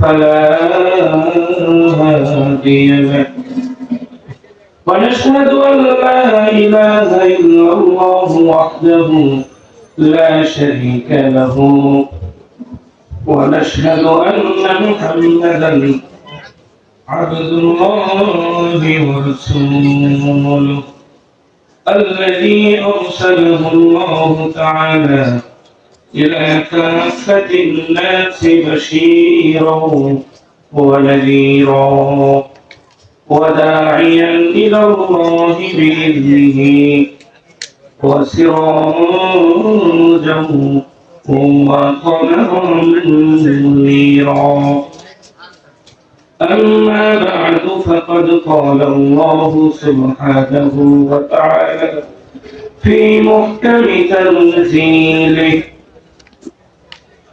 فلا هادي له. ونشهد أن لا إله إلا الله وحده لا شريك له. ونشهد أن محمدا عبد الله ورسوله الذي أرسله الله تعالى. إلى كافة الناس بشيرا ونذيرا وداعيا إلى الله بإذنه وسراجا وقمرا منيرا. أما بعد فقد قال الله سبحانه وتعالى في محكم تنزيله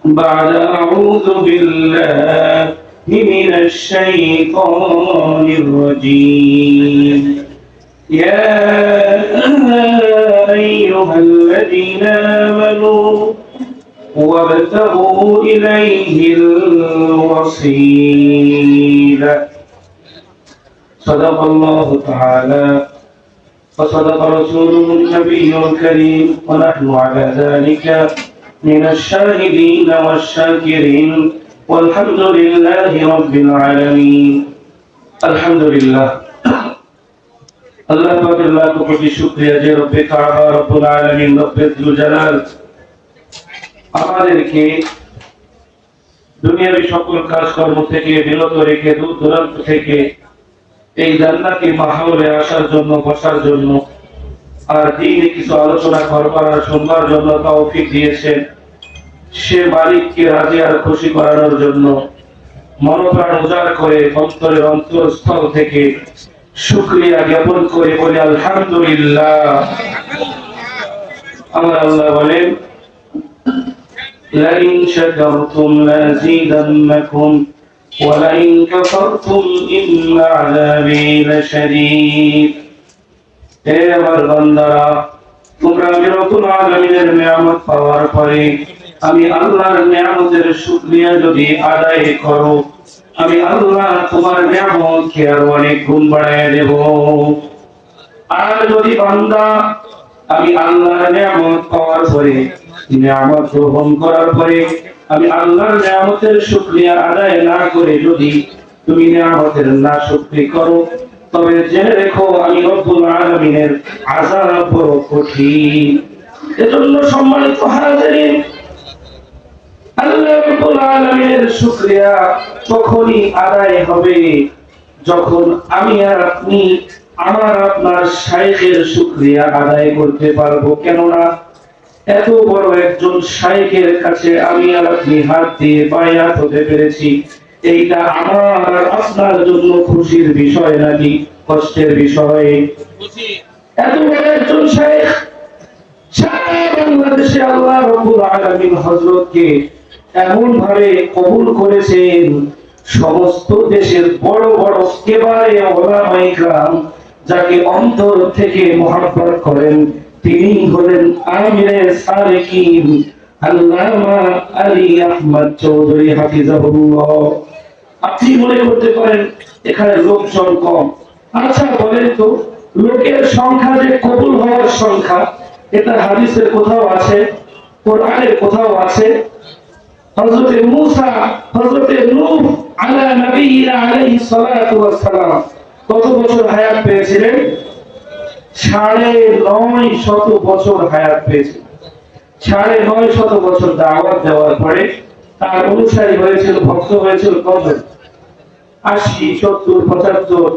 بعد أعوذ بالله من الشيطان الرجيم. يا أيها الذين آمنوا وابتغوا إليه الوسيلة. صدق الله تعالى. وصدق رسوله النبي الكريم ونحن على ذلك. من الشاهدين والشاكرين والحمد لله رب العالمين الحمد لله আল্লাহ পাকের লাখ কোটি শুকরিয়া যে রব্বে কাবা রব্বুল আলামিন রব্বে যুল জালাল আমাদেরকে দুনিয়াবি সকল কাজকর্ম থেকে বিরত রেখে দূর দূরান্ত থেকে এই জান্নাতি মাহলে আসার জন্য বসার জন্য আর দিনে কিছু আলোচনা করবার আর শুনবার জন্য তৌফিক দিয়েছেন সে মালিককে রাজি আর খুশি করানোর জন্য মনপ্রাণ উজাড় করে অন্তরের অন্তরস্থল থেকে শুক্রিয়া জ্ঞাপন করে বলে আলহামদুলিল্লাহ আমার আল্লাহ বলেন لئن شكرتم لأزيدنكم ولئن كفرتم إن عذابي لشديد হে আমার বান্দারা তোমরা আমি রতুল আলমিনের নিয়ামত পাওয়ার পরে আমি আল্লাহর নিয়ামতের শুকরিয়া যদি আদায় করো, আমি আল্লাহ তোমার নিয়ামতকে আরও অনেক গুণ বাড়ায় দেব। আর যদি বান্দা, আমি আল্লাহর নিয়ামত পাওয়ার পরে, নিয়ামত গ্রহণ করার পরে, আমি আল্লাহর নিয়ামতের শুকরিয়া আদায় না করে যদি তুমি নিয়ামতের না শুকরি করো, তবে জেনে রেখো আমি রব্বুল আলামিনের আযাব বড় কঠিন। এজন্য সম্মানিত হাজিরিন পেরেছি। এইটা আমার আপনার জন্য খুশির বিষয় নাকি কষ্টের বিষয়? এত বড় একজন সারা বাংলাদেশে আল্লাহ এমন ভাবে কবুল করেছেন সমস্ত দেশের বড় বড় কেবারে ওলামাইকরাম যাকে অন্তর থেকে মহাব্বত করেন। তিনি হলেন আমিরে আল্লামা আলী আহমদ চৌধুরী হাফিজাহুল্লাহ। আপনি মনে করতে পারেন এখানে লোকজন কম। আচ্ছা বলেন তো, লোকের সংখ্যা যে কবুল হওয়ার সংখ্যা এটা হাদিসের কোথাও আছে? কোরআনের কোথাও আছে? হযরতে মূসা, হযরতে নূহ আলা নবিয়িনা আলাইহিস সালাতু ওয়াস সালাম কত বছর হায়াত পেয়েছিলেন? সাড়ে নয় শত বছর হায়াত পেয়েছিলেন। সাড়ে নয় শত বছর দাওয়াত দেওয়ার পরে তার অনুসারী হয়েছিল, ভক্ত হয়েছিল কত আশি, সত্তর, পঁচাত্তর।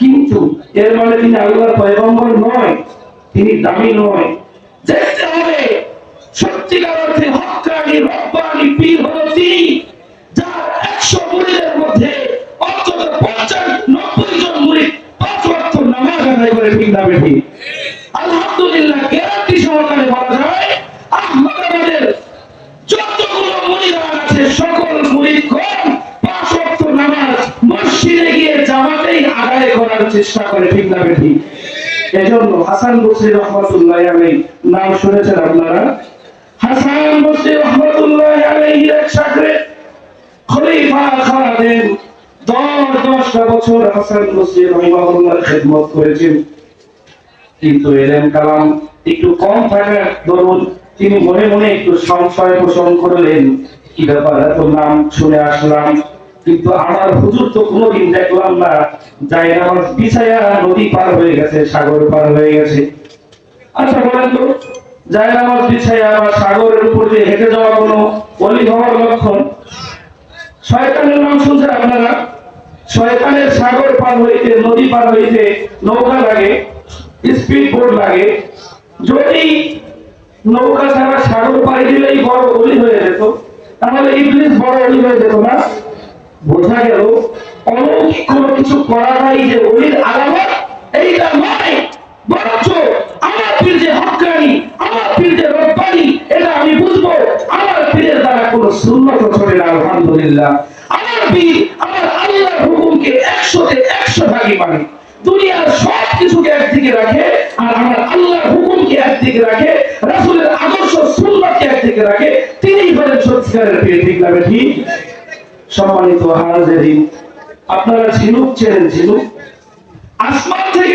কিন্তু এর মানে তিনি আল্লাহর পয়গম্বর নয়, তিনি দামি নয়। রব্বানি রব্বানি পীর হলো তিনি মুরিদের মধ্যে অন্তত পঞ্চাশ, নব্বই জন মুরিদ পাঁচ ওয়াক্ত নামাজ আদায় করে ঠিক না বেঠি। আলহামদুলিল্লাহ, গ্যারান্টি সহকারে বলা যায় আহমদাবাদের যতগুলো মুরিদান আছে, সকল মুরিদগণ পাঁচ ওয়াক্ত নামাজ মসজিদে গিয়ে জামাতেই আদায় করার চেষ্টা করে ঠিক না বেঠি। এজন্য হাসান বসরি রহমতুল্লাহ আলাই নাম শুনেছেন আপনারা? হাসান বসরি রহমতুল্লাহ আলাইহি এক সাগরে খলিফা খাদেম দশ দশটা বছর হাসান বসরি রহিমাহুল্লাহর খেদমত করেছেন। কিন্তু এলেন কালাম একটু কম থাকার দরুন তিনি মনে মনে একটু সংশয় পোষণ করলেন, কি ব্যাপার? এত নাম শুনে আসলাম। কিন্তু আমার হুজুর তো কোনোদিন দেখলাম না। যাই আমার বিছায়া নদী পার হয়ে গেছে, সাগর পার হয়ে গেছে। আচ্ছা বলেন তো যাই আমার বিছায়া বা সাগরের উপর দিয়ে হেঁটে যাওয়া কোনো অলি হওয়ার লক্ষণ। শয়তানের নাম শুনছেন আপনারা? শয়তানের সাগর পার হইতে, নদী পার হইতে নৌকা লাগে স্পিড বোট লাগে। যদি নৌকা ছাড়া সাগর পাড়ি দিলেই বড় অলি হয়ে যেত, তাহলে ইবলিস বড় অলি হয়ে যেত না? বোঝা গেল অলৌকিক কোনো কিছু করা নাই যে অলির আলামত, এইটা নয়, বরঞ্চ হকানি আমার পীর যে রব্বানি এটা আমি বুঝব। আমার পীরের দ্বারা কোনো সুন্নত চলে না, আলহামদুলিল্লাহ। আমার পীর আমার আল্লাহর হুকুমকে একশো ভাগই মানে। দুনিয়ার সব কিছুকে একদিকে রাখে আর আমার আল্লাহর হুকুমকে একদিকে রাখে আদর্শ একদিকে রাখে হলেন সত্যিকারের পীর, ঠিক না সম্মানিত আপনারা ঝিনুক চেনেন, ঝিনুক? আসমান থেকে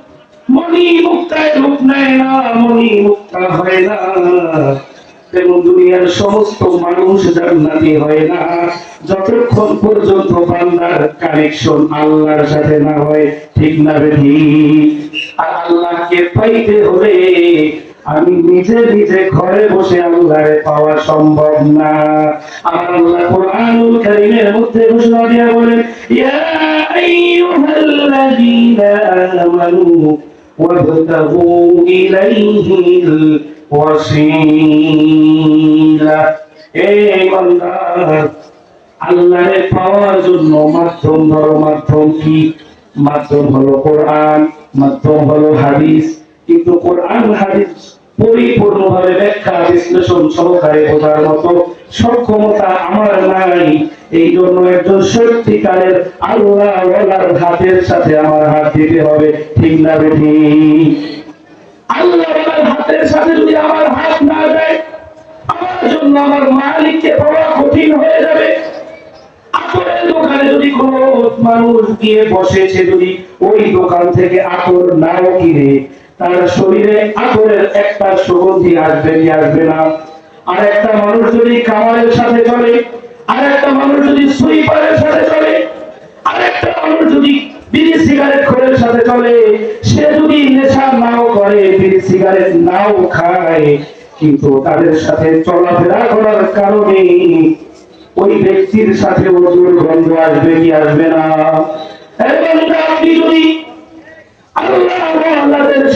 দুনিয়ার সমস্ত মানুষ জান্নাতি হয় না। যতক্ষণ পর্যন্ত কানেকশন আল্লাহর সাথে না হয়, ঠিক না আর আল্লাহকে পাইতে হলে আমি নিজে নিজে ঘরে বসে আল্লাহরে পাওয়া সম্ভব না। আল্লাহ কোরআনুল কারীমের মধ্যে ঘোষণা দিয়ে বলেন, ইয়া আইয়ুহাল্লাযীনা আমানু ওয়াবতাগু إليه الوسيلة. এই আল্লাহরে পাওয়ার জন্য মাধ্যম ধরো, মাধ্যম কি? মাধ্যম হলো কোরআন, মাধ্যম হলো হাদিস। কিন্তু কোরআন, হাদিস পরিপূর্ণভাবে ব্যাখ্যা, বিশ্লেষণ সহকারে বোঝার মতো সক্ষমতা আমার নাই। এই জন্য একজন সত্যিকারের আল্লাহ হাতের সাথে আমার হাত দিতে হবে, ঠিক না বেঠি আল্লাহ হাতের সাথে যদি আমার হাত না দেয়, আমার জন্য আমার মালিককে পাওয়া কঠিন হয়ে যাবে। আতরের দোকানে যদি কোনো মানুষ গিয়ে বসেছে যদি ওই দোকান থেকে আতর নাও কিনে তার শরীরে আতরের একটা সুগন্ধি আসবে কি আসবে না? আর একটা মানুষ যদি কামারের সাথে চলে আর একটা মানুষ যদি সুইপারের সাথে চলে আর একটা মানুষ যদি বিড়ি সিগারেট খোরের সাথে চলে, সে যদি নেশা নাও করে, বিড়ি সিগারেট নাও খায়, কিন্তু তাদের সাথে চলাফেরা করার কারণে ওই ব্যক্তির সাথে ওজুর গন্ধ আসবে কি আসবে না? আপনি যদি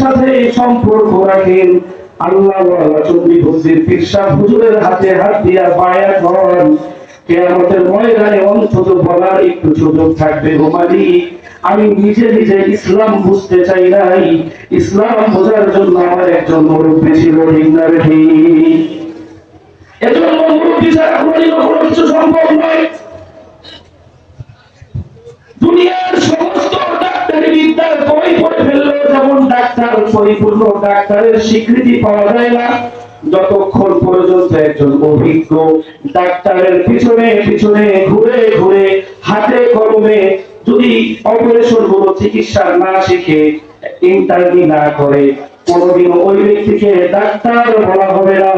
সাথে সম্পর্ক রাখেন। আল্লাহ হুজুরের হাতে হাত দিয়া বায়া করেন কেয়ামতের ময়দানে অন্তত বলার একটু সুযোগ থাকবে আমি নিজে নিজে ইসলাম বুঝতে চাই নাই। ইসলাম বোঝার জন্য আমার একজন মুরব্বী ছিল ঠিক না রে ঠিক? এজন্য মুরব্বী ছাড়া কোনো কিছু সম্ভব নয়। দুনিয়ার সমস্ত ডাক্তারি বিদ্যার বই ডাক্তার পরিপূর্ণ ডাক্তারের স্বীকৃতি পাওয়া যায় না। যতক্ষণ পর্যন্ত একজন অভিজ্ঞ ডাক্তারের পিছনে পিছনে ঘুরে ঘুরে হাতে কলমে যদি অপারেশনগুলো চিকিৎসা না শিখে ইন্টারভিউ না করে, কোনোদিন ওই ব্যক্তিকে ডাক্তার বলা হবে না।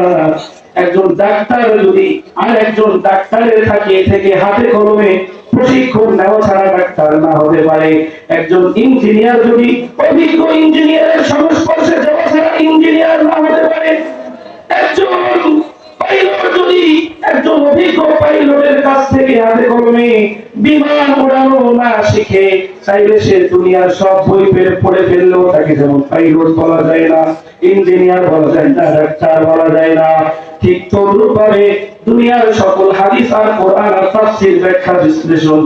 একজন ডাক্তার যদি আর একজন ডাক্তারের থাকে থেকে হাতে কলমে প্রশিক্ষণ নেওয়া ছাড়া ডাক্তার না হতে পারে। একজন ইঞ্জিনিয়ার যদি অভিজ্ঞ ইঞ্জিনিয়ারের সংস্পর্শে যাওয়া ছাড়া ইঞ্জিনিয়ার না হতে পারে, একজন পাইলট যদি একজন অভিজ্ঞ পাইলটের কাছ থেকে হাতে কলমে বিমান ওড়ানো না শিখে তাইলে সে দুনিয়ার সব বই পেরে পড়ে ফেললেও তাকে যেমন পাইলট বলা যায় না, ইঞ্জিনিয়ার বলা যায় না, ডাক্তার বলা যায় না। ঠিক তদ্রুপ দুনিয়ার সকল হাদিস আর কোরআন আর তাফসীর ব্যাখ্যা বিশ্লেষণ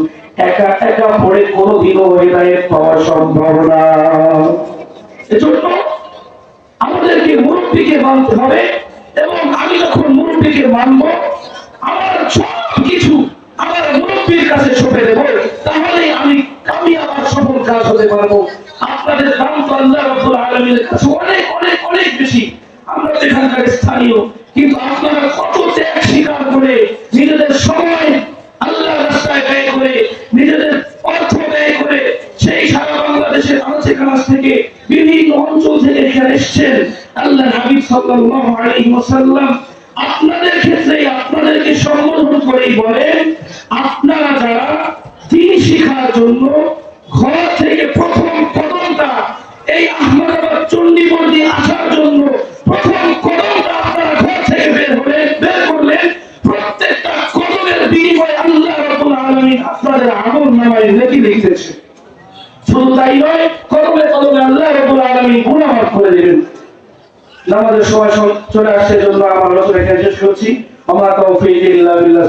একা একা পড়ে কোনোদিনও হেদায়েত পাওয়া সম্ভব না। এজন্য আমাদেরকে মুরব্বীকে মানতে হবে এবং আমি যখন মুরব্বীকে মানবো, আমার সব কিছু আমার মুরব্বীর কাছে সঁপে দেবো তাহলে আমি আমি আমার সফল কাজ হতে পারব। আপনাদের দাম তো আল্লাহ রব্বুল আলমীর কাছে অনেক অনেক অনেক বেশি। আমরা এখানকার স্থানীয়, কিন্তু আপনারা কত ত্যাগ স্বীকার করে নিজেদের সময় আল্লাহ রাস্তায় ব্যয় করে, নিজেদের অর্থ ব্যয় করে সেই সারা বাংলাদেশের আনাচে কানাচ থেকে বিভিন্ন অঞ্চল থেকে এখানে এসছেন আল্লাহ হাবিব সাল্লাল্লাহু আলাইহি ওয়াসাল্লাম। আপনাদের ক্ষেত্রে, আপনাদেরকে সম্বোধন করেই বলেন আপনারা যারা দিন শিখার জন্য ঘর থেকে প্রথম কদমটা এই আহমদাবাদ চণ্ডীগড় দিয়ে আসার জন্য প্রথম কদমটা আপনারা ঘর থেকে বের হলেন বের করলেন প্রত্যেকটা কদমের বিনিময়ে আল্লাহ রাব্বুল আলামিন আপনাদের আমল নামায় কদমে কদমে আল্লাহ রাব্বুল আলামিন গুনাহ মাফ করে দিবেন। নামাজের সময় চলে আসছে এখানে শেষ করছি। আমার তৌফিক ইল্লা বিল্লাহ